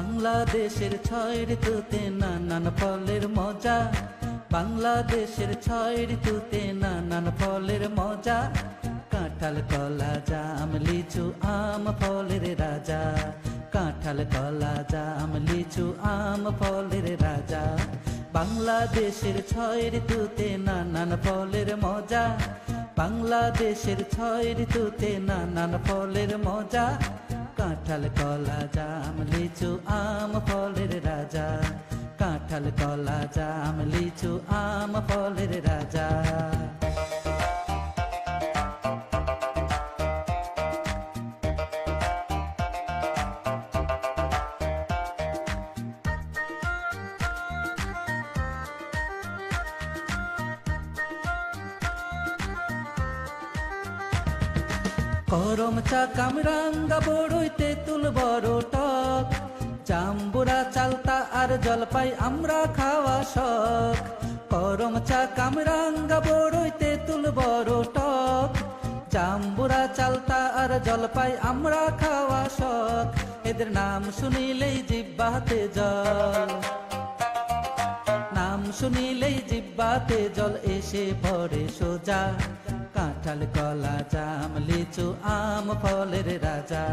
বাংলাদেশের ছয় ঋতুতে নানান ফলের মজা। বাংলাদেশের ছয় ঋতুতে নানান ফলের মজা। কাঁঠাল, কলা, জাম, লিচু, আম ফলের রাজা। কাঁঠাল, কলা, জাম, লিচু, আম ফলের রাজা। বাংলাদেশের ছয় ঋতুতে নানান ফলের মজা। বাংলাদেশের ছয় ঋতুতে নানান ফলের মজা। কাঁঠাল কলা জাম লিচু আম ফলের রাজা। কাঁঠাল কলা জাম লিচু আম ফলের রাজা। করম চা কামরাঙ্গা বড়ইতে তুল বড় টক। জাম্বুরা চালতা আর জলপাই আমরা খাওয়া শখ। করম চা কামরাঙ্গা বড়ইতে তুল বড় টক। জাম্বুরা চালতা আর জলপাই আমরা খাওয়া শখ। এদের নাম শুনিলেই জিব্বাতে জল। নাম শুনিলেই জিব্বাতে জল, এসে পড়ে সোজা। কাঁঠাল কলা জাম, লিচু, আম ফলের রাজা।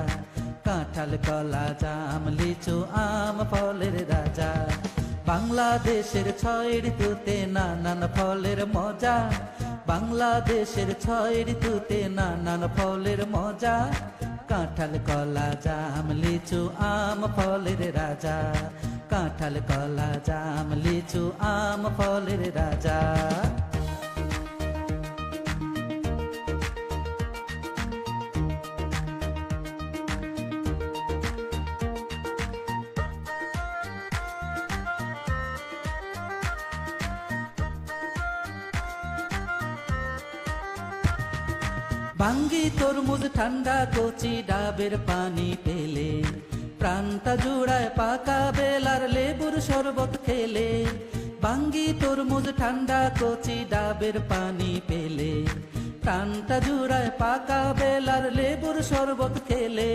কাঁঠাল কলা জাম, লিচু, আম ফলের রাজা। বাংলাদেশের ছয় ঋতুতে নানান ফলের মজা। বাংলাদেশের ছয় ঋতুতে নানান ফলের মজা। কাঁঠাল কলা জাম, লিচু, আম ফলের রাজা। কাঁঠাল কলা জাম, লিচু, আম ফলের রাজা। বাঙ্গি তরমুজ, ঠান্ডা কচি ডাবের পানি পেলে, প্রাণটা জুড়ায় পাকা বেলার লেবুর শরবত খেলে বাঙ্গি তরমুজ, ঠান্ডা কচি ডাবের পানি পেলে, প্রাণটা জুড়ায় পাকা বেলার লেবুর শরবত খেলে।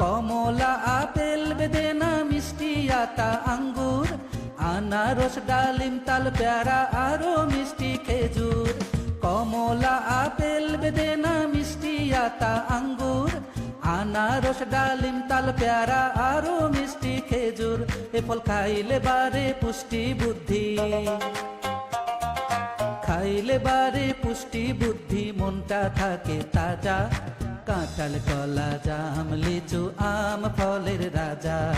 কমলা আপেল বেদেনা মিষ্টি আতা আঙ্গুর আনারস ডালিম, তাল, পেয়ারা আরও মিষ্টি খেজুর। কমলা, আপেল, বেদেনা, মিষ্টি, আতা, আঙ্গুর। আনারস ডালিম, তাল, পেয়ারা আরও মিষ্টি খেজুর। এ ফল খাইলে বারে পুষ্টি বুদ্ধি। খাইলে বারে পুষ্টি বুদ্ধি, মনটা থাকে তাজা। কাঁঠাল, কলা, জাম, লিচু, আম, ফলের রাজা।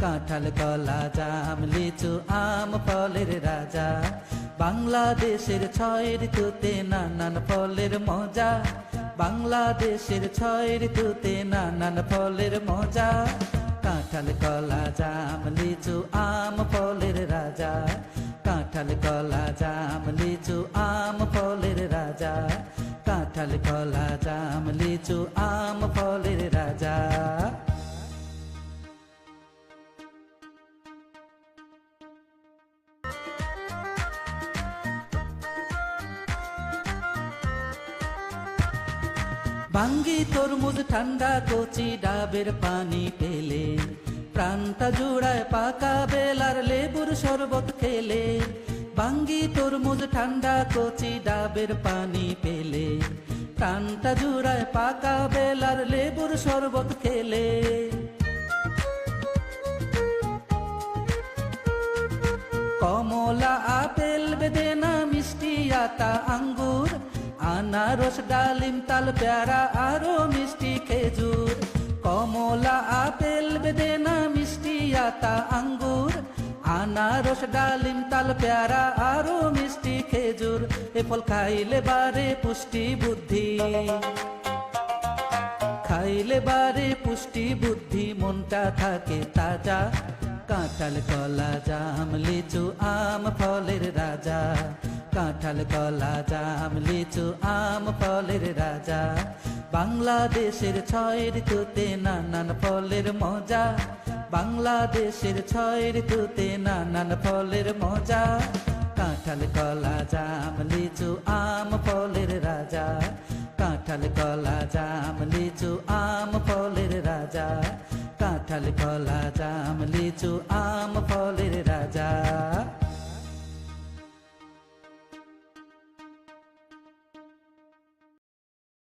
কাঁঠাল কলা জাম, লিচু আম, ফলের রাজা। বাংলাদেশের ছয় ঋতুতে নানান ফলের মজা। বাংলাদেশের ছয় ঋতুতে নানান ফলের মজা। কাঁঠাল কলা জাম, লিচু আম, ফলের রাজা। কাঁঠাল কলা জাম, লিচু আম, ফলের রাজা। কাঁঠাল কলা জাম, লিচু আম, ফলের রাজা। বাঙ্গি তরমুজ, ঠান্ডা কচি ডাবের পানি পেলে। প্রাণটা জুড়ায় পাকা বেলার লেবুর শরবত খেলে। বাঙ্গি তরমুজ, ঠান্ডা কচি ডাবের পানি পেলে। প্রাণটা জুড়ায় পাকা বেলার লেবুর শরবত খেলে। কমলা আপেল বেদেনা মিষ্টি আতা আঙ্গুর আনারস ডালিম, তাল পেয়ারা আরও মিষ্টি খেজুর। কমলা আপেল, বেদেনা, মিষ্টি আতা, আঙ্গুর। আনারস ডালিম, তাল পেয়ারা আরও মিষ্টি খেজুর। এ ফল খাইলে বারে পুষ্টি বুদ্ধি। খাইলে বারে পুষ্টি বুদ্ধি, মনটা থাকে তাজা। কাঁঠাল কলা জাম, লিচু, আম, ফলের রাজা। কাঁঠাল কলা জাম, লিচু, আম, ফলের রাজা। বাংলাদেশের ছয় ঋতুতে নানান ফলের মজা। বাংলাদেশের ছয় ঋতুতে নানান ফলের মজা। কাঁঠাল কলা জাম, লিচু, আম, ফলের রাজা। কাঁঠাল কলা জাম, লিচু, আম রাজা খাল খলা জাম লিচু আম ফলের রাজা